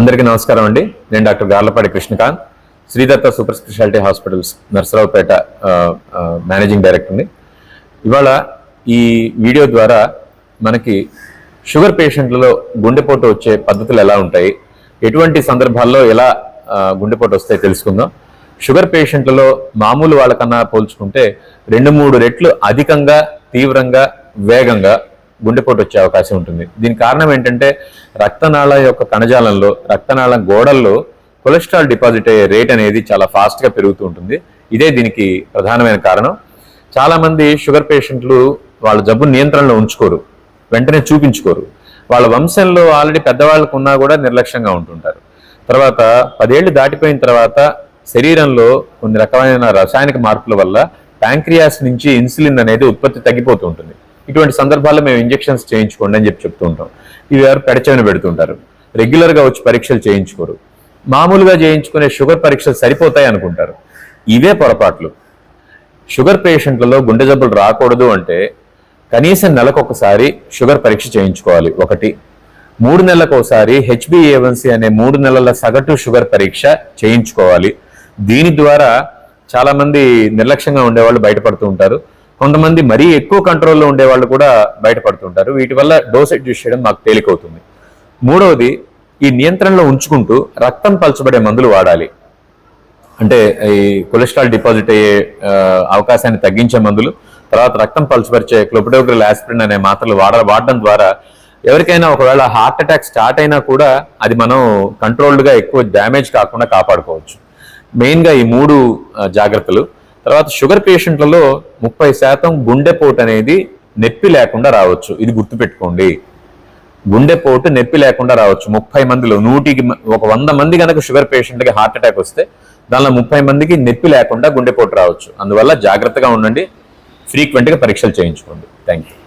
అందరికీ నమస్కారం అండి. నేను doctor Garlapadi Krishnakanth Sridatta super speciality hospitals Narasaraopet managing డైరెక్టర్ని. ఇవాళ ఈ వీడియో ద్వారా మనకి షుగర్ పేషెంట్లలో గుండెపోటు వచ్చే పద్ధతులు ఎలా ఉంటాయి ఎటువంటి సందర్భాల్లో ఎలా గుండెపోటు వస్తాయి తెలుసుకుందాం. షుగర్ పేషెంట్లలో మామూలు వాళ్ళకన్నా పోల్చుకుంటే రెండు మూడు రెట్లు అధికంగా తీవ్రంగా వేగంగా గుండెపోటు వచ్చే అవకాశం ఉంటుంది. దీని కారణం ఏంటంటే రక్తనాళ యొక్క కణజాలంలో రక్తనాళం గోడల్లో కొలెస్ట్రాల్ డిపాజిట్ అయ్యే రేట్ అనేది చాలా ఫాస్ట్గా పెరుగుతూ ఉంటుంది. ఇదే దీనికి ప్రధానమైన కారణం. చాలామంది షుగర్ పేషెంట్లు వాళ్ళ జబ్బు నియంత్రణలో ఉంచుకోరు. వెంటనే చూపించుకోరు. వాళ్ళ వంశంలో ఆల్రెడీ పెద్దవాళ్ళకు ఉన్నా కూడా నిర్లక్ష్యంగా ఉంటుంటారు. తర్వాత పదేళ్ళు దాటిపోయిన తర్వాత శరీరంలో కొన్ని రకమైన రసాయనిక మార్పుల వల్ల ప్యాంక్రియాస్ నుంచి ఇన్సులిన్ అనేది ఉత్పత్తి తగ్గిపోతూ ఉంటుంది. ఇటువంటి సందర్భాల్లో మేము ఇంజెక్షన్స్ చేయించుకోండి అని చెప్పి చెప్తూ ఉంటాం. ఇవి ఎవరు పెడచెవిన పెడుతుంటారు. రెగ్యులర్గా వచ్చి పరీక్షలు చేయించుకోరు. మామూలుగా చేయించుకునే షుగర్ పరీక్షలు సరిపోతాయి అనుకుంటారు. ఇవే పొరపాట్లు. షుగర్ పేషెంట్లలో గుండె జబ్బులు రాకూడదు అంటే కనీసం నెలకొకసారి షుగర్ పరీక్ష చేయించుకోవాలి. ఒకటి. మూడు నెలలకు ఒకసారి హెచ్బిఏవన్సీ అనే మూడు నెలల సగటు షుగర్ పరీక్ష చేయించుకోవాలి. దీని ద్వారా చాలామంది నిర్లక్ష్యంగా ఉండేవాళ్ళు బయటపడుతూ ఉంటారు. కొంతమంది మరీ ఎక్కువ కంట్రోల్లో ఉండే వాళ్ళు కూడా బయటపడుతుంటారు. వీటి వల్ల డోస్ యూస్ చేయడం మాకు తేలికవుతుంది. మూడవది ఈ నియంత్రణలో ఉంచుకుంటూ రక్తం పలచబడే మందులు వాడాలి. అంటే ఈ కొలెస్ట్రాల్ డిపాజిట్ అయ్యే అవకాశాన్ని తగ్గించే మందులు తర్వాత రక్తం పలచపరిచే క్లోపిడోగ్రల్ ఆస్పిరిన్ అనే మాత్రలు వాడ వాడడం ద్వారా ఎవరికైనా ఒకవేళ హార్ట్ అటాక్ స్టార్ట్ అయినా కూడా అది మనం కంట్రోల్డ్గా ఎక్కువ డ్యామేజ్ కాకుండా కాపాడుకోవచ్చు. మెయిన్గా ఈ మూడు జాగ్రత్తలు. తర్వాత షుగర్ పేషెంట్లలో ముప్పై శాతం గుండెపోటు అనేది నొప్పి లేకుండా రావచ్చు. ఇది గుర్తుపెట్టుకోండి. గుండెపోటు నొప్పి లేకుండా రావచ్చు. ముప్పై మందిలో నూటికి ఒక వంద మంది కనుక షుగర్ పేషెంట్కి హార్ట్ అటాక్ వస్తే దానిలో ముప్పై మందికి నొప్పి లేకుండా గుండెపోటు రావచ్చు. అందువల్ల జాగ్రత్తగా ఉండండి. ఫ్రీక్వెంట్గా పరీక్షలు చేయించుకోండి. Thank you